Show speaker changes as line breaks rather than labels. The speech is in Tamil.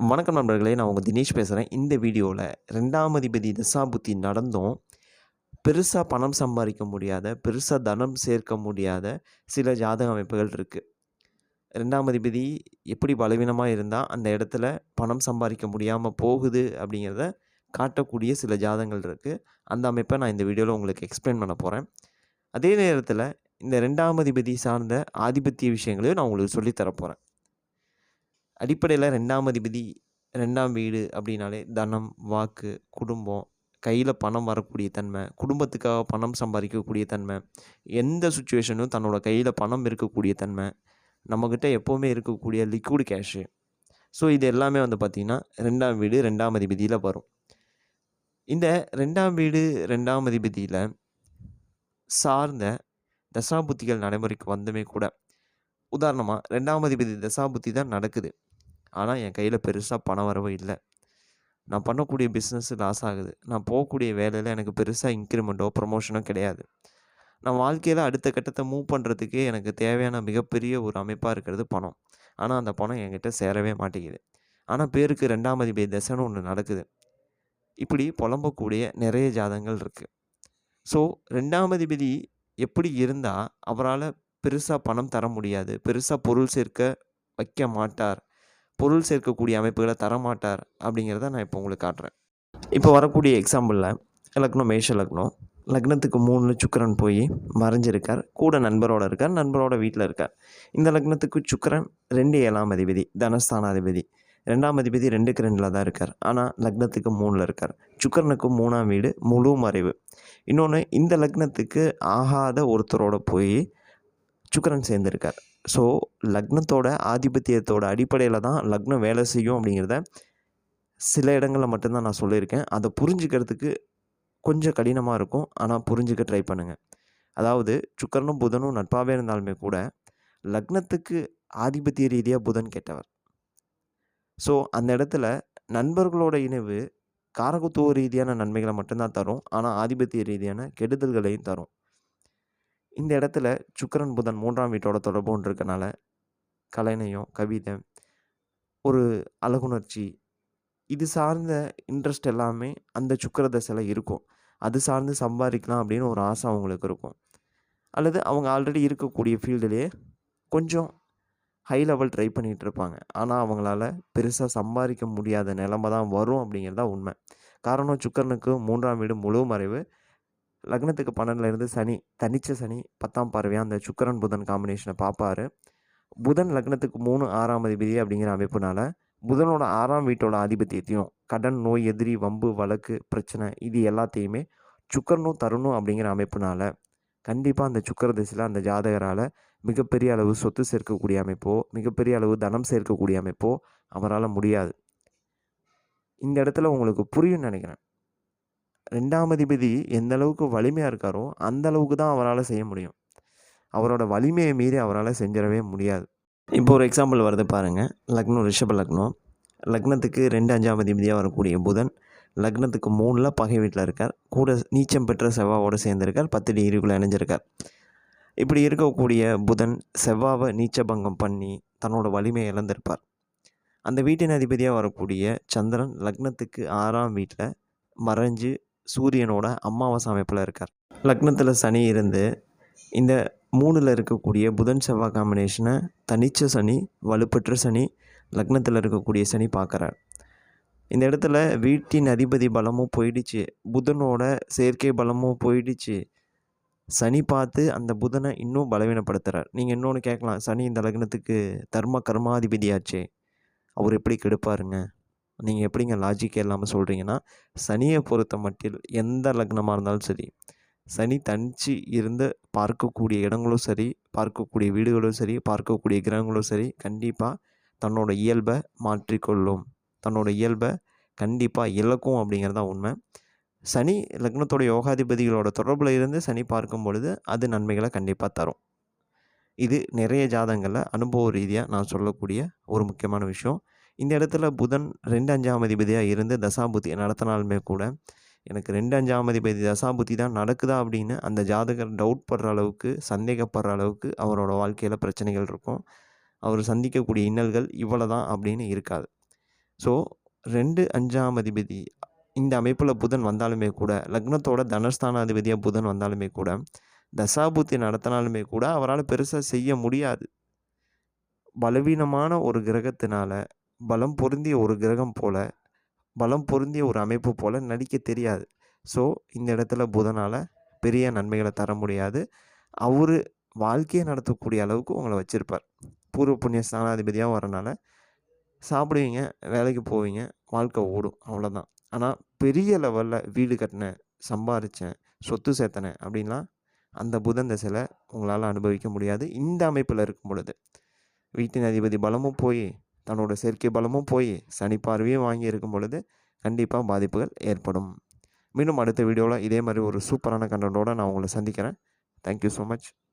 வணக்கம் நண்பர்களே நான் உங்கள் தினேஷ் பேசுகிறேன் இந்த வீடியோவில் ரெண்டாம் அதிபதி தசாபுத்தி நடந்தும் பெருசாக பணம் சம்பாதிக்க முடியாத பெருசாக தனம் சேர்க்க முடியாத சில ஜாதக அமைப்புகள் இருக்குது ரெண்டாம் அதிபதி எப்படி பலவீனமாக இருந்தால் அந்த இடத்துல பணம் சம்பாதிக்க முடியாமல் போகுது அப்படிங்கிறத காட்டக்கூடிய சில ஜாதகங்கள் இருக்குது அந்த அமைப்பை நான் இந்த வீடியோவில் உங்களுக்கு எக்ஸ்பிளைன் பண்ண போகிறேன் அதே நேரத்தில் இந்த ரெண்டாம் அதிபதி சார்ந்த ஆதிபத்திய விஷயங்களையும் நான் உங்களுக்கு சொல்லித்தர போகிறேன் அடிப்படையில் ரெண்டாம் அதிபதி ரெண்டாம் வீடு அப்படின்னாலே தனம் வாக்கு குடும்பம். கையில் பணம் வரக்கூடிய தன்மை குடும்பத்துக்காக பணம் சம்பாதிக்கக்கூடிய தன்மை எந்த சுச்சுவேஷனும் தன்னோட கையில் பணம் இருக்கக்கூடிய தன்மை நம்மக்கிட்ட எப்போவுமே இருக்கக்கூடிய லிக்விட் கேஷு ஸோ இது எல்லாமே வந்து பார்த்திங்கன்னா ரெண்டாம் வீடு ரெண்டாம் அதிபதியில் வரும். இந்த ரெண்டாம் வீடு ரெண்டாம் அதிபதியில் சார்ந்த தசாபுத்திகள் நடைமுறைக்கு வந்துமே கூட உதாரணமாக ரெண்டாம் அதிபதி தசாபுத்தி தான் நடக்குது. ஆனால் என் கையில் பெருசாக பண வரவு இல்லை. நான் பண்ணக்கூடிய பிஸ்னஸ் லாஸ் ஆகுது. நான் போகக்கூடிய வேலையில் எனக்கு பெருசாக இன்க்ரிமெண்ட்டோ ப்ரொமோஷனோ கிடையாது. நான் வாழ்க்கையில் அடுத்த கட்டத்தை மூவ் பண்ணுறதுக்கே எனக்கு தேவையான மிகப்பெரிய ஒரு அமைப்பாக இருக்கிறது பணம். ஆனால் அந்த பணம் என்கிட்ட சேரவே மாட்டேங்குது. ஆனால் பேருக்கு ரெண்டாம் அதிபதி தசைன்னு ஒன்று நடக்குது. இப்படி புலம்பக்கூடிய நிறைய ஜாதகங்கள் இருக்குது ஸோ ரெண்டாம் அதிபதி எப்படி இருந்தால் அவரால் பெருசாக பணம் தர முடியாது. பெருசாக பொருள் சேர்க்க வைக்க மாட்டார். பொருள் சேர்க்கக்கூடிய அமைப்புகளை தரமாட்டார் அப்படிங்கிறத நான் இப்போ உங்களுக்கு காட்டுறேன். இப்போ வரக்கூடிய எக்ஸாம்பிளில் லக்னம் மேஷ லக்னம். லக்னத்துக்கு மூணு சுக்கரன் போய் மறைஞ்சிருக்கார். கூட நண்பரோட இருக்கார் நண்பரோட வீட்டில் இருக்கார். இந்த லக்னத்துக்கு சுக்கரன் ரெண்டு ஏழாம் அதிபதி தனஸ்தானாதிபதி. ரெண்டாம் அதிபதி ரெண்டுக்கு ரெண்டில் தான் இருக்கார். ஆனால் லக்னத்துக்கு மூணில் இருக்கார். சுக்கரனுக்கு மூணாம் வீடு முழு மறைவு. இன்னொன்று இந்த லக்னத்துக்கு ஆகாத ஒருத்தரோட போய் சுக்கரன் சேர்ந்துருக்கார். ஸோ லக்னத்தோட ஆதிபத்தியத்தோட அடிப்படையில் தான் லக்னம் வேலை செய்யும் அப்படிங்கிறத சில இடங்களில் மட்டும்தான் நான் சொல்லியிருக்கேன். அதை புரிஞ்சுக்கிறதுக்கு கொஞ்சம் கடினமாக இருக்கும். ஆனால் புரிஞ்சுக்க ட்ரை பண்ணுங்கள் அதாவது சுக்கரனும் புதனும் நட்பாகவே இருந்தாலுமே கூட லக்னத்துக்கு ஆதிபத்திய ரீதியாக புதன் கேட்டவர். ஸோ அந்த இடத்துல நண்பர்களோட இணைவு காரகத்துவ ரீதியான நன்மைகளை மட்டும்தான் தரும். ஆனால் ஆதிபத்திய ரீதியான கெடுதல்களையும் தரும். இந்த இடத்துல சுக்கரன் புதன் மூன்றாம் வீட்டோட தொடர்பு ஒன்று இருக்கனால கலைநயம் கவிதை ஒரு அழகுணர்ச்சி இது சார்ந்த இன்ட்ரெஸ்ட் எல்லாமே அந்த சுக்கர தசையில் இருக்கும். அது சார்ந்து சம்பாதிக்கலாம் அப்படின்னு ஒரு ஆசை அவங்களுக்கு இருக்கும். அல்லது அவங்க ஆல்ரெடி இருக்கக்கூடிய ஃபீல்டுலேயே கொஞ்சம் ஹை லெவல் ட்ரை பண்ணிகிட்டு இருப்பாங்க. ஆனால் அவங்களால பெருசாக சம்பாதிக்க முடியாத நிலமை தான் வரும் அப்படிங்கிறது தான் உண்மை. காரணம் சுக்கரனுக்கு மூன்றாம் வீடு முழு மறைவு லக்னத்துக்கு பன்னெண்டில் இருந்து சனி தனிச்ச சனி பத்தாம் பார்வையாக அந்த சுக்கரன் புதன் காம்பினேஷனை பார்ப்பாரு. புதன் லக்னத்துக்கு மூணு ஆறாம் அதிபதி அப்படிங்கிற அமைப்புனால புதனோட ஆறாம் வீட்டோட ஆதிபத்தியத்தையும் கடன் நோய் எதிரி வம்பு வழக்கு பிரச்சனை இது எல்லாத்தையுமே சுக்கரனும் தரணும் அப்படிங்கிற அமைப்புனால கண்டிப்பாக அந்த சுக்கர திசையில் அந்த ஜாதகரால் மிகப்பெரிய அளவு சொத்து சேர்க்கக்கூடிய அமைப்போ மிகப்பெரிய அளவு தனம் சேர்க்கக்கூடிய அமைப்போ அவரால் முடியாது. இந்த இடத்துல உங்களுக்கு புரியும் நினைக்கிறேன். ரெண்டாம் அதிபதி எந்த அளவுக்கு வலிமையாக இருக்காரோ அந்த அளவுக்கு தான் அவரால் செய்ய முடியும். அவரோட வலிமையை மீறி அவரால் செஞ்சிடவே முடியாது. இப்போ ஒரு எக்ஸாம்பிள் வருது பாருங்கள் லக்னம் ரிஷப லக்னம் லக்னத்துக்கு ரெண்டு அஞ்சாம் அதிபதியாக வரக்கூடிய புதன் லக்னத்துக்கு மூணில் பகை வீட்டில் இருக்கார். கூட நீச்சம் பெற்ற செவ்வாவோடு சேர்ந்திருக்கார். பத்து டிகிரிக்குள்ளே இணைஞ்சிருக்கார். இப்படி இருக்கக்கூடிய புதன் செவ்வாவை நீச்சபங்கம் பண்ணி தன்னோட வலிமையை இழந்திருப்பார். அந்த வீட்டின் அதிபதியாக வரக்கூடிய சந்திரன் லக்னத்துக்கு ஆறாம் வீட்டில் மறைஞ்சு சூரியனோட அமாவாசை அமைப்பில் இருக்கார். லக்னத்தில் சனி இருந்து இந்த மூணில் இருக்கக்கூடிய புதன் செவ்வாய் காம்பினேஷனை தனிச்ச சனி வலுப்பெற்ற சனி லக்னத்தில் இருக்கக்கூடிய சனி பார்க்குறார். இந்த இடத்துல வீட்டின் அதிபதி பலமும் போயிடுச்சு. புதனோட செயற்கை பலமும் போயிடுச்சு. சனி பார்த்து அந்த புதனை இன்னும் பலவீனப்படுத்துகிறார் நீங்கள் இன்னொன்று கேட்கலாம். சனி இந்த லக்னத்துக்கு தர்ம கர்மாதிபதியாச்சே. அவர் எப்படி கெடுப்பாருங்க? நீங்கள் எப்படிங்க லாஜிக்கே இல்லாமல் சொல்கிறீங்கன்னா சனியை பொறுத்த மட்டில் எந்த லக்னமாக இருந்தாலும் சரி சனி தனிச்சு இருந்து பார்க்கக்கூடிய இடங்களும் சரி பார்க்கக்கூடிய வீடுகளும் சரி பார்க்கக்கூடிய கிரகங்களும் சரி கண்டிப்பாக தன்னோட இயல்பை மாற்றிக்கொள்ளும். தன்னோட இயல்பை கண்டிப்பாக இழக்கும் அப்படிங்கிறது தான் உண்மை. சனி லக்னத்தோட யோகாதிபதிகளோட தொடர்பில் இருந்து சனி பார்க்கும் பொழுது அது நன்மைகளை கண்டிப்பாக தரும். இது நிறைய ஜாதகங்களில் அனுபவ ரீதியாக நான் சொல்லக்கூடிய ஒரு முக்கியமான விஷயம். இந்த இடத்துல புதன் ரெண்டு அஞ்சாம் அதிபதியாக இருந்து தசாபுத்தி நடத்தினாலுமே கூட எனக்கு ரெண்டு அஞ்சாம் அதிபதி தசாபுத்தி தான் நடக்குதா அப்படின்னு அந்த ஜாதகர் டவுட் படுற அளவுக்கு சந்தேகப்படுற அளவுக்கு அவரோட வாழ்க்கையில் பிரச்சனைகள் இருக்கும் அவர் சந்திக்கக்கூடிய இன்னல்கள் இவ்வளோ தான் அப்படின்னு இருக்காது ஸோ 2, 5ஆம் அதிபதி இந்த அமைப்பில் புதன் வந்தாலுமே கூட, லக்னத்தோட தனஸ்தானாதிபதியாக புதன் வந்தாலுமே கூட, தசாபுத்தி நடத்தினாலுமே கூட அவரால் பெருசாக செய்ய முடியாது. பலவீனமான ஒரு கிரகத்தினால, பலம் பொருந்திய ஒரு கிரகம் போல் பலம் பொருந்திய ஒரு அமைப்பு போல் நடிக்க தெரியாது. ஸோ, இந்த இடத்துல புதனால் பெரிய நன்மைகளை தர முடியாது. அவர் வாழ்க்கையை நடத்தக்கூடிய அளவுக்கு உங்களை வச்சுருப்பார் பூர்வ புண்ணிய ஸ்தானாதிபதியாக வரனால, சாப்பிடுவீங்க, வேலைக்கு போவீங்க, வாழ்க்கை ஓடும். அவ்வளோதான். ஆனால் பெரிய லெவலில் வீடு கட்டினேன், சம்பாரித்தேன் சொத்து சேர்த்தனேன் அப்படின்லாம் அந்த புதன் தசையில் உங்களால் அனுபவிக்க முடியாது. இந்த அமைப்பில் இருக்கும் பொழுது. வீட்டின் அதிபதி பலமும் போய் தன்னோட செயற்கை பலமும் போய் சனி பார்வையும் வாங்கி இருக்கும் பொழுது, கண்டிப்பாக பாதிப்புகள் ஏற்படும். மீண்டும் அடுத்த வீடியோவில் இதே மாதிரி ஒரு சூப்பரான கன்டென்ட்டோட நான் உங்களை சந்திக்கிறேன். Thank you so much.